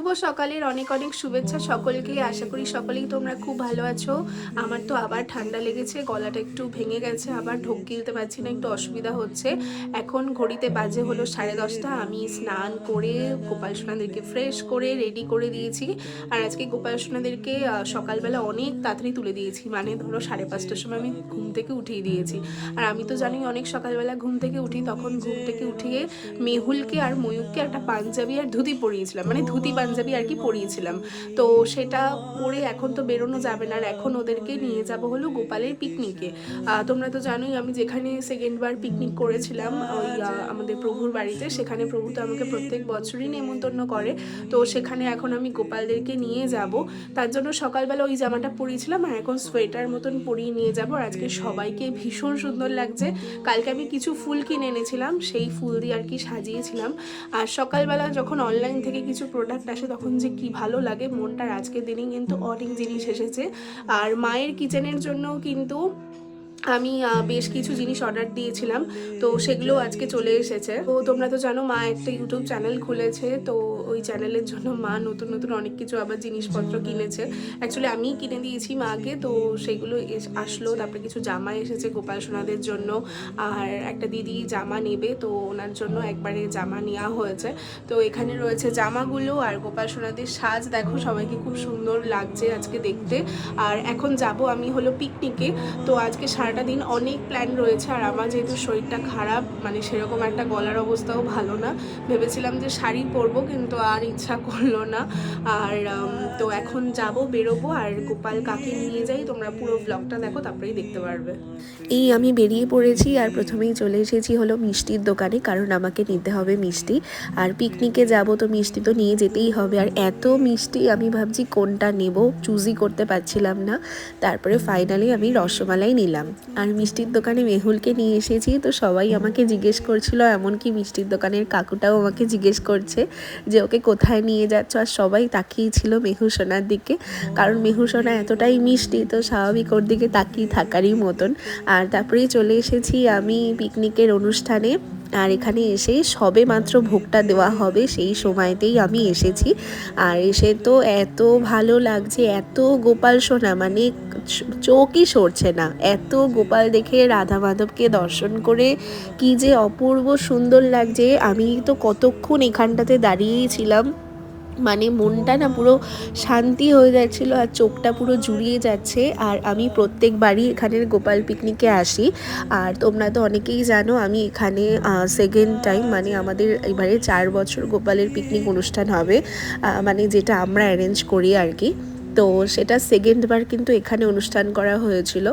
শুভ সকালের অনেক অনেক শুভেচ্ছা সকলকে। আশা করি সকলেই তোমরা খুব ভালো আছো। আমার তো আবার ঠান্ডা লেগেছে, গলাটা একটু ভেঙে গেছে, আবার ঢোক গিলতে পারছি না, একটু অসুবিধা হচ্ছে। এখন ঘড়িতে বাজে হলো সাড়ে দশটা, আমি স্নান করে গোপাল সোনাদেরকে ফ্রেশ করে রেডি করে দিয়েছি। আর আজকে গোপাল সোনাদেরকে সকালবেলা অনেক তাড়াতাড়ি তুলে দিয়েছি মানে ধরো সাড়ে পাঁচটার সময় আমি ঘুম থেকে উঠিয়ে দিয়েছি। আর আমি তো জানি অনেক সকালবেলা ঘুম থেকে উঠি, তখন ঘুম থেকে উঠিয়ে মেহুলকে আর ময়ূরকে একটা পাঞ্জাবি আর ধুতি পরিয়েছিলাম মানে ধুতি পাঞ্জাবি আর কি পরিয়েছিলাম। তো সেটা পরে এখন তো বেরোনো যাবে না আর এখন ওদেরকে নিয়ে যাব হলো গোপালের পিকনিকে তোমরা তো জানোই আমি যেখানে সেকেন্ডবার পিকনিক করেছিলাম, ওই আমাদের প্রভুর বাড়িতে, সেখানে প্রভু তো আমাকে প্রত্যেক বছরই নেমন্তন্ন করে। তো সেখানে এখন আমি গোপালদেরকে নিয়ে যাব। তার জন্য সকালবেলা ওই জামাটা পরিয়েছিলাম আর এখন সোয়েটার মতন পরিয়ে নিয়ে যাব। আর আজকে সবাইকে ভীষণ সুন্দর লাগছে। কালকে আমি কিছু ফুল কিনে এনেছিলাম, সেই ফুল দিয়ে আর কি সাজিয়েছিলাম। আর সকালবেলা যখন অনলাইন থেকে কিছু প্রোডাক্ট আসে তখন যে কি ভালো লাগে মনটার আজকের দিনে কিন্তু অনেক জিনিস এসেছে। আর মায়ের কিচেনের জন্য কিন্তু আমি বেশ কিছু জিনিস অর্ডার দিয়েছিলাম, তো সেগুলো আজকে চলে এসেছে। তো তোমরা তো জানো, মা একটা ইউটিউব চ্যানেল খুলেছে, তো ওই চ্যানেলের জন্য মা নতুন নতুন অনেক কিছু আবার জিনিসপত্র কিনেছে। অ্যাকচুয়ালি আমিই কিনে দিয়েছি মাকে, তো সেগুলো আসলো, তারপরে কিছু জামা এসেছে গোপাল সোনাদের জন্য, আর একটা দিদি জামা নেবে, তো ওনার জন্য একবারে জামা নেওয়া হয়েছে। তো এখানে রয়েছে জামাগুলো, আর গোপাল সোনাদের সাজ, দেখো সবাইকে খুব সুন্দর লাগছে আজকে দেখতে। আর এখন যাব আমি হলো পিকনিকে তো আজকে সারাটা দিন অনেক প্ল্যান রয়েছে আর আমার যেহেতু শরীরটা খারাপ মানে সেরকম একটা গলার অবস্থাও ভালো না। ভেবেছিলাম যে শাড়ি পরবো কিন্তু আর ইচ্ছা করল না। আর তো এখন যাব, বেরোবো আর গোপাল কাকে নিয়ে যাই তোমরা পুরো ব্লগটা দেখো, তারপরেই দেখতে পারবে। এই আমি বেরিয়ে পড়েছি আর প্রথমেই চলে এসেছি হলো মিষ্টির দোকানে, কারণ আমাকে নিতে হবে মিষ্টি। আর পিকনিকে যাব তো মিষ্টি তো নিয়ে যেতেই হবে। আর এত মিষ্টি আমি ভাবছি কোনটা নেব চুজই করতে পারছিলাম না। তারপরে ফাইনালি আমি রসমালাই নিলাম। আর মিষ্টির দোকানে মেহুলকে নিয়ে এসেছি, তো সবাই আমাকে জিজ্ঞেস করছিল, এমনকি মিষ্টির দোকানের কাকুটাও আমাকে জিজ্ঞেস করছে যে ওকে কোথায় নিয়ে যাচ্ছ? আর সবাই তাকিয়েছিল ছিল মেহু সোনার দিকে, কারণ মেহু সোনা এতটাই মিষ্টি, তো স্বাভাবিক ওর দিকে তাকিয়ে থাকারই মতন। আর তারপরেই চলে এসেছি আমি পিকনিকের অনুষ্ঠানে। আর এখানে এসে সবে মাত্র ভোগটা দেওয়া হবে, সেই সময়তেই আমি এসেছি। আর এসে তো এত ভালো লাগছে, এত গোপাল শোনা মানে চোখই সরছে না। এত গোপাল দেখে রাধা মাধবকে দর্শন করে কি যে অপূর্ব সুন্দর লাগছে। আমি তো কতক্ষণ এখানটাতে দাঁড়িয়েই ছিলাম। মানে মনটা না পুরো শান্তি হয়ে যাচ্ছিল আর চোখটা পুরো জুড়িয়ে যাচ্ছে। আর আমি প্রত্যেকবারই এখানের গোপাল পিকনিকে আসি। আর তোমরা তো অনেকেই জানো, আমি এখানে সেকেন্ড টাইম মানে আমাদের এবারে চার বছর গোপালের পিকনিক অনুষ্ঠান হবে। মানে যেটা আমরা অ্যারেঞ্জ করি আর কি। তো সেটা সেকেন্ডবার কিন্তু এখানে অনুষ্ঠান করা হয়েছিল।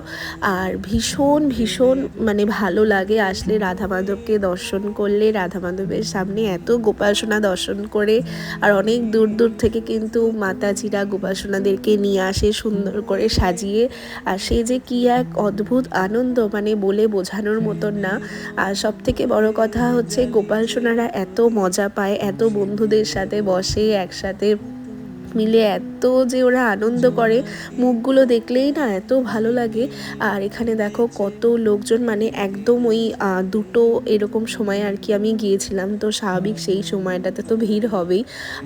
আর ভীষণ ভীষণ মানে ভালো লাগে আসলে রাধা মাধবকে দর্শন করলে রাধা মাধবের সামনে এত গোপালসোনা দর্শন করে, আর অনেক দূর দূর থেকে কিন্তু মাতাজিরা গোপালসোনাদেরকে নিয়ে আসে সুন্দর করে সাজিয়ে। আর সে যে কি এক অদ্ভুত আনন্দ মানে বলে বোঝানোর মতন না। আর সব থেকে বড় কথা হচ্ছে গোপাল সোনারা এত মজা পায়, এত বন্ধুদের সাথে বসে, একসাথে মিলে এত যে ওরা আনন্দ করে মুখগুলো দেখলেই না এত ভালো লাগে। আর এখানে দেখো কত লোকজন মানে একদম ওই দুটো এরকম সময় আর কি আমি গিয়েছিলাম। তো স্বাভাবিক সেই সময়টাতে তো ভিড় হবেই।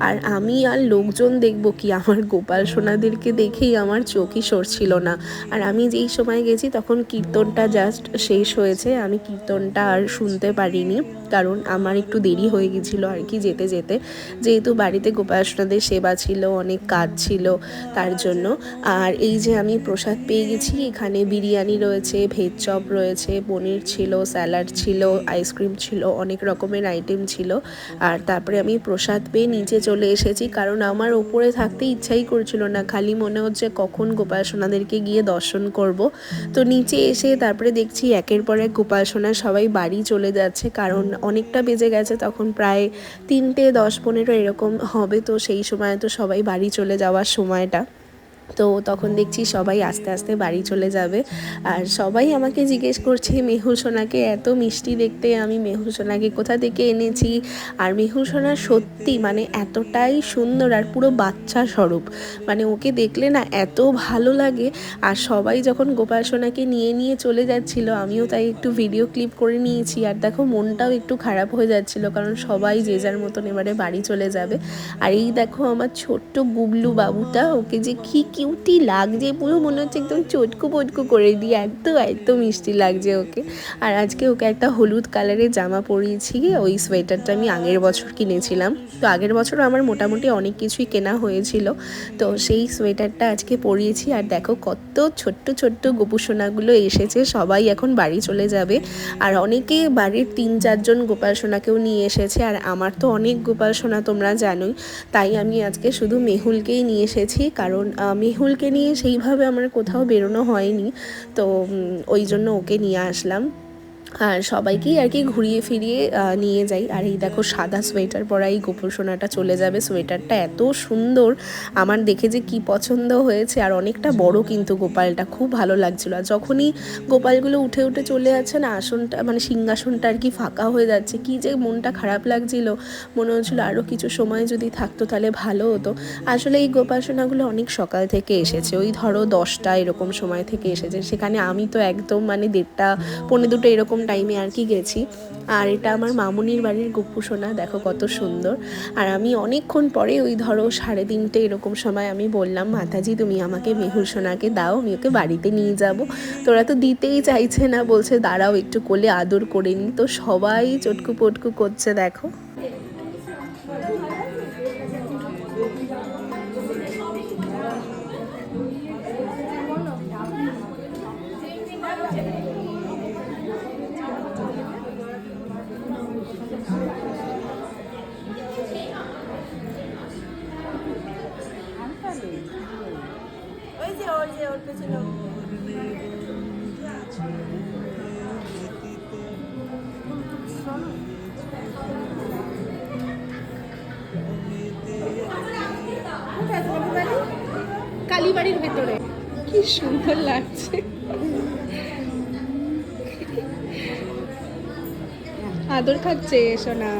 আর আমি আর লোকজন দেখব কি? আমার গোপাল সোনাদেরকে দেখেই আমার চোখই সরছিল না। আর আমি যেই সময় গেছি তখন কীর্তনটা জাস্ট শেষ হয়েছে। আমি কীর্তনটা আর শুনতে পারিনি। কারণ আমার একটু দেরি হয়ে গেছিল আর কি যেতে যেতে। যেহেতু বাড়িতে গোপাল সোনাদের সেবা ছিল অনেক কাজ ছিল তার জন্য। আর এই যে আমি প্রসাদ পেয়ে গেছি, এখানে বিরিয়ানি রয়েছে, ভেজ চপ রয়েছে, পনির ছিল, স্যালাড ছিল, আইসক্রিম ছিল, অনেক রকমের আইটেম ছিল। আর তারপরে আমি প্রসাদ পেয়ে নিচে চলে এসেছি, কারণ আমার ওপরে থাকতে ইচ্ছাই করছিল না। খালি মনে হচ্ছে কখন গোপাল সোনাদেরকে গিয়ে দর্শন করব। তো নিচে এসে তারপরে দেখছি একের পর এক গোপাল সোনা সবাই বাড়ি চলে যাচ্ছে, কারণ অনেকটা বেজে গেছে, তখন প্রায় তিনটে দশ পনেরো এরকম হবে। তো সেই সময় তো সবাই বাড়ি চলে যাওয়ার সময়টা। তো তখন দেখছি সবাই আস্তে আস্তে বাড়ি চলে যাবে। আর সবাই আমাকে জিজ্ঞেস করছে, মেহুল সোনাকে এত মিষ্টি দেখতে আমি মেহুল সোনাকে কোথা থেকে এনেছি? আর মেহুল সোনা সত্যি মানে এতটাই সুন্দর আর পুরো বাচ্চা স্বরূপ। মানে ওকে দেখলে না এত ভালো লাগে। আর সবাই যখন গোপাল সোনাকে নিয়ে নিয়ে চলে যাচ্ছিল, আমিও তাই একটু ভিডিও ক্লিপ করে নিয়েছি। আর দেখো মনটাও একটু খারাপ হয়ে যাচ্ছিল, কারণ সবাই যে যার মতন এবারে বাড়ি চলে যাবে। আর এই দেখো আমার ছোট্ট গুবলু বাবুটা, ওকে যে কি কিউটি লাগছে পুরো মনে হচ্ছে একদম চটকু পটকু করে দিয়ে এত এত মিষ্টি লাগছে ওকে। আর আজকে ওকে একটা হলুদ কালারের জামা পরিয়েছি ওই সোয়েটারটা আমি আগের বছর কিনেছিলাম। তো আগের বছর আমার মোটামুটি অনেক কিছুই কেনা হয়েছিল তো সেই সোয়েটারটা আজকে পরিয়েছি। আর দেখো কত ছোট্ট ছোট্ট গোপুসোনাগুলো এসেছে সবাই এখন বাড়ি চলে যাবে। আর অনেকে বাড়ির তিন চারজন গোপাল সোনাকেও নিয়ে এসেছে আর আমার তো অনেক গোপাল সোনা তোমরা জানোই তাই আমি আজকে শুধু মেহুলকেই নিয়ে এসেছি কারণ আহ, মেহুলকে নিয়ে সেইভাবে আমার কোথাও বেরোনো হয়নি। তো ওই জন্য ওকে নিয়ে আসলাম। আর সবাইকেই আর কি ঘুরিয়ে ফিরিয়ে নিয়ে যাই। আর এই দেখো সাদা সোয়েটার পরা এই গোপুর সোনাটা চলে যাবে। সোয়েটারটা এত সুন্দর। আমার দেখে যে কি পছন্দ হয়েছে। আর অনেকটা বড় কিন্তু গোপালটা। খুব ভালো লাগছিল। আর যখনই গোপালগুলো উঠে উঠে চলে যাচ্ছে না, আসনটা মানে সিংহাসনটা আর কি ফাঁকা হয়ে যাচ্ছে। কি যে মনটা খারাপ লাগছিল। মনে হচ্ছিল আরও কিছু সময় যদি থাকতো তাহলে ভালো হতো। আসলে এই গোপাসনাগুলো অনেক সকাল থেকে এসেছে। ওই ধরো দশটা এরকম সময় থেকে এসেছে। সেখানে আমি তো একদম মানে দেড়টা, পৌনে দুটো এরকম টাইমে আর কি গেছি। আর এটা আমার মামুনির বাড়ির গোপুসোনা দেখো কত সুন্দর। আর আমি অনেকক্ষণ পরে ওই ধরো সাড়ে তিনটে এরকম সময় আমি বললাম, মাতাজি, তুমি আমাকে মেহুর সোনাকে দাও, আমি ওকে বাড়িতে নিয়ে যাব। তোরা তো দিতেই চাইছে না। বলছে, দাঁড়াও, একটু কোলে আদর করে নি। তো সবাই চটকু পটকু করছে, দেখো। যে ওর পেছনে কালীবাড়ির ভেতরে। কি সুন্দর লাগছে। আদর খাচ্ছে সোনা।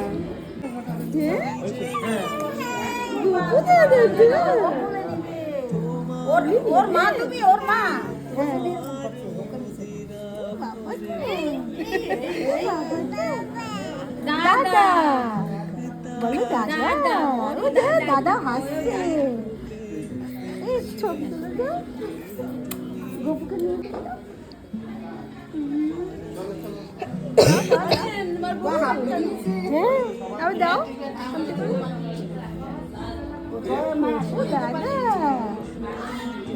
ওর ওর মা তুমি ওর মা দাদা বলো দাদা আরে দে- দাদা হাসছে এই ছবি তুলে দাও গপুকে নিয়ে দাও। হ্যাঁ আবার দাও ও দাদা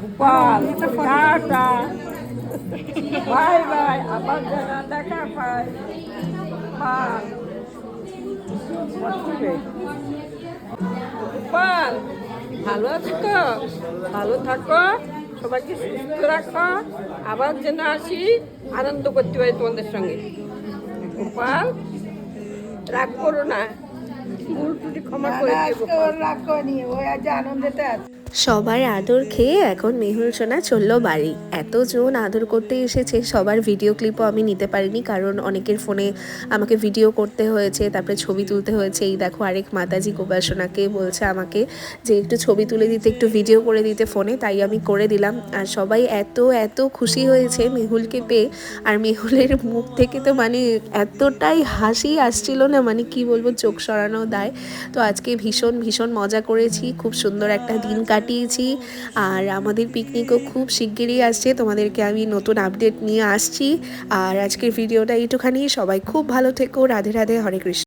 গোপাল টাটা বাই বাই আবার দেখা। গোপাল ভালো থাকো ভালো থাকো। সবাইকে সুস্থ রাখো। আবার যেন আসি আনন্দ করতে পারি তোমাদের সঙ্গে। গোপাল রাগ করো না। ভুল ত্রুটি ক্ষমা করে দেবো। রাগ করিনি ওই আজ আনন্দেতে আছে। সবার আদর খেয়ে এখন মেহুল সোনা চলল বাড়ি। এতজন আদর করতে এসেছে, সবার ভিডিও ক্লিপও আমি নিতে পারিনি কারণ অনেকের ফোনে আমাকে ভিডিও করতে হয়েছে, তারপরে ছবি তুলতে হয়েছে। এই দেখো আরেক মাতাজি গোপাসনাকে বলছে আমাকে যে একটু ছবি তুলে দিতে, একটু ভিডিও করে দিতে ফোনে তাই আমি করে দিলাম। আর সবাই এত এত খুশি হয়েছে মেহুলকে পেয়ে। আর মেহুলের মুখ থেকে তো মানে এতটাই হাসি আসছিল না মানে কি বলব, চোখ সরানো দায়। তো আজকে ভীষণ ভীষণ মজা করেছি। খুব সুন্দর একটা দিন কাটিয়েছি আর আমাদের পিকনিকও খুব শিগগিরই আসছে। তোমাদেরকে আমি নতুন আপডেট নিয়ে আসছি। আর আজকের ভিডিওটা এইটুখানি। সবাই খুব ভালো থেকো। রাধে রাধে। হরে কৃষ্ণ।